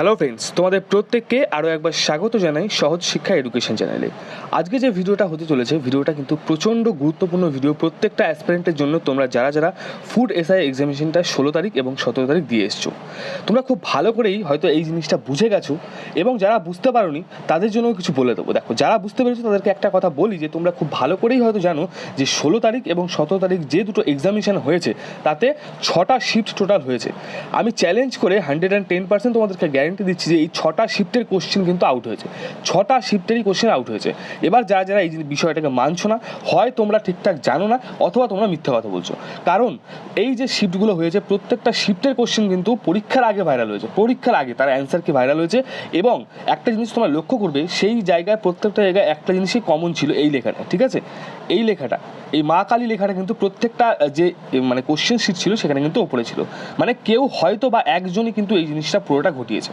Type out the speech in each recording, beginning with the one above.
Hello friends তোমাদের প্রত্যেককে আরও একবার স্বাগত জানাই সহজ শিক্ষা এডুকেশন চ্যানেলে আজকে যে ভিডিওটা হতে চলেছে, ভিডিওটা কিন্তু প্রচণ্ড গুরুত্বপূর্ণ ভিডিও প্রত্যেকটা অ্যাসপিরেন্টের জন্য তোমরা যারা যারা ফুড এসআই এক্সামিনেশনটা ষোলো তারিখ এবং সতেরো তারিখ দিয়ে এসছো, তোমরা খুব ভালো করেই হয়তো এই জিনিসটা বুঝে গেছো এবং যারা বুঝতে পারোনি, তাদের জন্য কিছু বলে দেবো। দেখো, যারা বুঝতে পেরেছ, তাদেরকে একটা কথা বলি যে, তোমরা খুব ভালো করেই হয়তো জানো যে, ষোলো তারিখ এবং সতেরো তারিখ যে দুটো এক্সামিনেশন হয়েছে, তাতে ছটা শিফট টোটাল হয়েছে। আমি চ্যালেঞ্জ করে হান্ড্রেড অ্যান্ড টেন পার্সেন্ট তোমাদেরকে গ্যারেন্টি দিচ্ছি যে এই ছটা শিফটের কোশ্চেন কিন্তু আউট হয়েছে। ছটা শিফটেরই কোশ্চেন আউট হয়েছে। এবার যারা যারা এই বিষয়টাকে মানছো না, হয় তোমরা ঠিকঠাক জানো না, অথবা তোমরা মিথ্যা কথা বলছো। কারণ এই যে শিফটগুলো হয়েছে, প্রত্যেকটা শিফটের কোশ্চেন কিন্তু পরীক্ষার আগে ভাইরাল হয়েছে। পরীক্ষার আগে তার অ্যান্সার কি ভাইরাল হয়েছে? এবং একটা জিনিস তোমরা লক্ষ্য করবে, সেই জায়গায়, প্রত্যেকটা জায়গায় একটা জিনিসই কমন ছিল, এই লেখাটা, ঠিক আছে? এই লেখাটা, এই মা কালী লেখাটা কিন্তু প্রত্যেকটা যে মানে কোশ্চেন শিট ছিল, সেখানে কিন্তু ওপরে ছিল। মানে কেউ হয়তো বা একজনই কিন্তু এই জিনিসটা পুরোটা ঘটিয়েছে।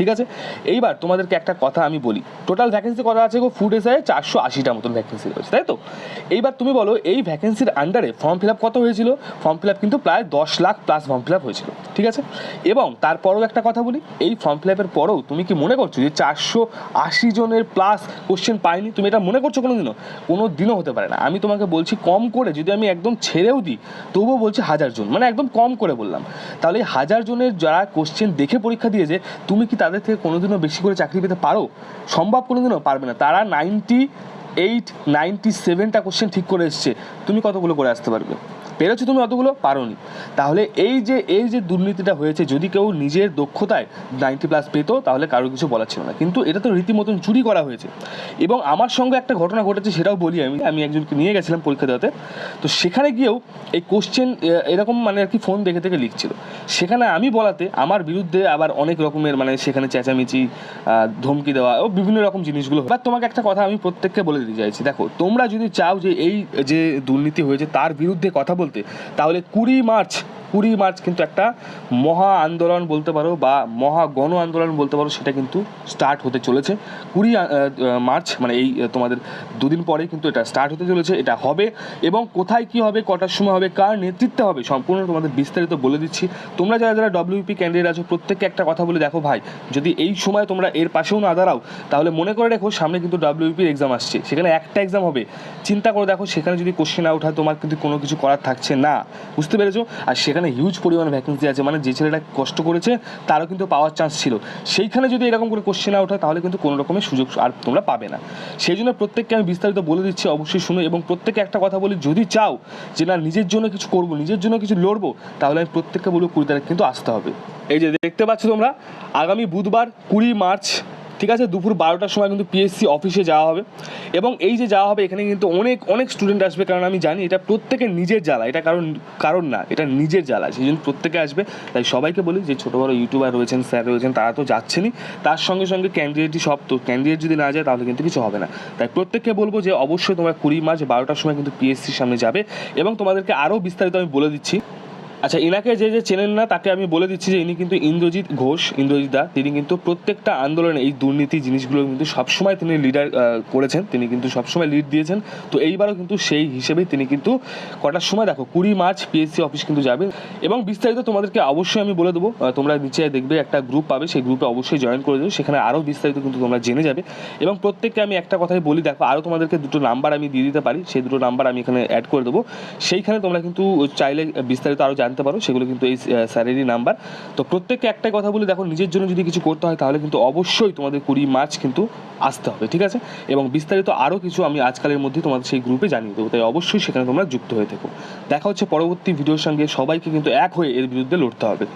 ঠিক আছে? এইবার তোমাদেরকে একটা কথা আমি বলি। টোটাল ভ্যাকেন্সি কথা আছে গো? ফুড এসে চারশো আশিটা মতন ভ্যাকেন্সি রয়েছে, তাই তো? এইবার তুমি বলো, এই ভ্যাকেন্সির আন্ডারে ফর্ম ফিল আপ কত হয়েছিল? ফর্ম ফিল আপ কিন্তু প্রায় দশ lakh plus form fill up হয়েছিল, ঠিক আছে? এবং তারপরেও একটা কথা বলি, এই ফর্ম ফিল আপের পরেও তুমি কি মনে করছ যে চারশো আশি জনের প্লাস কোশ্চেন পাইনি? তুমি এটা মনে করছ কোনো দিনও কোনো দিনও হতে পারে না। আমি তোমাকে বলছি কম করে, যদি আমি একদম ছেড়েও দিই, তবুও বলছি হাজার জন মানে একদম কম করে বললাম। তাহলে হাজার জনের যারা কোশ্চেন দেখে পরীক্ষা দিয়েছে, তুমি কি তাদের থেকে কোনোদিনও বেশি করে চাকরি পেতে পারো? সম্ভব কোনোদিনও পারবে না। তারা নাইনটি এইট নাইনটি সেভেনটা কোশ্চেন ঠিক করে এসছে। তুমি কতগুলো করে আসতে পারবে? পেরেছ তুমি অতগুলো? পারোনি। তাহলে এই যে এই যে দুর্নীতিটা হয়েছে, যদি কেউ নিজের দক্ষতায় নাইনটি প্লাস পেতো, তাহলে কারোর কিছু বলার ছিল না। কিন্তু এটা তো রীতিমতন চুরি করা হয়েছে। এবং আমার সঙ্গে একটা ঘটনা ঘটেছে, সেটাও বলি আমি। আমি একজনকে নিয়ে গেছিলাম পরীক্ষা দেওয়াতে। তো সেখানে গিয়েও এই কোশ্চেন এরকম মানে আর কি ফোন দেখে দেখে লিখছিল। সেখানে আমি বলাতে, আমার বিরুদ্ধে আবার অনেক রকমের মানে সেখানে চেঁচামেচি ধমকি দেওয়া ও বিভিন্ন রকম জিনিসগুলো এবার তোমাকে একটা কথা আমি প্রত্যেককে বলে দিতে চাইছি। দেখো, তোমরা যদি চাও যে এই যে দুর্নীতি হয়েছে, তার বিরুদ্ধে কথা বলতে তাহলে কুড়ি মার্চ কুড়ি মার্চ কিন্তু একটা মহা আন্দোলন বলতে পারো বা মহা গণ আন্দোলন বলতে পারো, সেটা কিন্তু স্টার্ট হতে চলেছে। কুড়ি মার্চ মানে এই তোমাদের দুদিন পরে কিন্তু এটা স্টার্ট হতে চলেছে, এটা হবে এবং কোথায় কি হবে, কটার সময় হবে, কার নেতৃত্বে হবে, সম্পূর্ণ তোমাদের বিস্তারিত বলে দিচ্ছি। তোমরা যারা যারা ডব্লিউপি ক্যান্ডিডেট আছো, প্রত্যেককে একটা কথা বলে দেখো ভাই, যদি এই সময় তোমরা এর পাশেও না দাঁড়াও, তাহলে মনে করে রেখো সামনে কিন্তু ডব্লিউপির এক্সাম আসছে, সেখানে একটা এক্সাম হবে। চিন্তা করে দেখো, সেখানে যদি কোশ্চেন আউট হয় তোমার কিন্তু কোনো কিছু করার থাকছে না, বুঝতে পেরেছ? আর সেখানে হিউজ পরিমাণে ভ্যাকেন্সি আছে। মানে যে ছেলেটা কষ্ট করেছে, তারও কিন্তু পাওয়ার চান্স ছিল। সেইখানে যদি এরকম করে কোশ্চেন আউট হয়, তাহলে কিন্তু কোনো রকমের সুযোগ আর তোমরা পাবে না। সেই জন্য প্রত্যেককে আমি বিস্তারিত বলে দিচ্ছি, অবশ্যই শুনো। এবং প্রত্যেকে একটা কথা বলি, যদি চাও যে, না, নিজের জন্য কিছু করব, নিজের জন্য কিছু লড়বো তাহলে আমি প্রত্যেককে বলব কুড়ি তারিখ কিন্তু আসতে হবে। এই যে, দেখতে পাচ্ছ তোমরা, আগামী বুধবার কুড়ি মার্চ ঠিক আছে, দুপুর বারোটার সময় কিন্তু পিএসসি অফিসে যাওয়া হবে। এবং এই যে যাওয়া হবে, এখানে কিন্তু অনেক অনেক স্টুডেন্ট আসবে, কারণ আমি জানি এটা প্রত্যেকের নিজের জ্বালা, এটা কারণ কারণ না, এটা নিজের জ্বালা, সেই জন্য প্রত্যেকে আসবে। তাই সবাইকে বলি যে, ছোটো, বড়ো ইউটিউবার রয়েছেন, স্যার রয়েছেন, তারা তো যাচ্ছেনই। তার সঙ্গে সঙ্গে ক্যান্ডিডেটই সব তো ক্যান্ডিডেট যদি না যায়, তাহলে কিন্তু কিছু হবে না। তাই প্রত্যেককে বলব যে, অবশ্যই তোমরা কুড়ি মার্চ বারোটার সময় কিন্তু পিএসসির সামনে যাবে। এবং তোমাদেরকে আরও বিস্তারিত আমি বলে দিচ্ছি। আচ্ছা এনাকে যে যে চেনেন না, তাকে আমি বলে দিচ্ছি যে ইনি কিন্তু ইন্দ্রজিৎ ঘোষ, ইন্দ্রজিৎ দা। তিনি কিন্তু প্রত্যেকটা আন্দোলনে এই দুর্নীতি জিনিসগুলো কিন্তু সবসময় তিনি লিডার করেছেন। তিনি কিন্তু সবসময় লিড দিয়েছেন। তো এইবারও কিন্তু সেই হিসেবেই তিনি কিন্তু কটার সময় দেখো, কুড়ি মার্চ পিএসসি অফিস কিন্তু যাবে। এবং বিস্তারিত তোমাদেরকে অবশ্যই আমি বলে দেবো। তোমরা নিচে দেখবে একটা গ্রুপ পাবে, সেই গ্রুপে অবশ্যই জয়েন করে দেবে। সেখানে আরও বিস্তারিত কিন্তু তোমরা জেনে যাবে। এবং প্রত্যেককে আমি একটা কথাই বলি, দেখো, আরও তোমাদেরকে দুটো নাম্বার আমি দিয়ে দিতে পারি। সেই দুটো নাম্বার আমি এখানে অ্যাড করে দেবো। সেইখানে তোমরা কিন্তু চাইলে বিস্তারিত আরও জানতে পারো, সেগুলো কিন্তু এই স্যারেরই নাম্বার। তো প্রত্যেককে একটাই কথা বলি, দেখো, নিজের জন্য যদি কিছু করতে হয়, তাহলে কিন্তু অবশ্যই তোমাদের কুড়ি মার্চ কিন্তু আসতে হবে, ঠিক আছে? এবং বিস্তারিত আরও কিছু আমি আজকালের মধ্যে তোমাদের সেই গ্রুপে জানিয়ে দেবো, তাই অবশ্যই সেখানে তোমরা যুক্ত হয়ে থাকো। দেখা হচ্ছে পরবর্তী ভিডিওর সঙ্গে, সবাইকে কিন্তু এক হয়ে এর বিরুদ্ধে লড়তে হবে।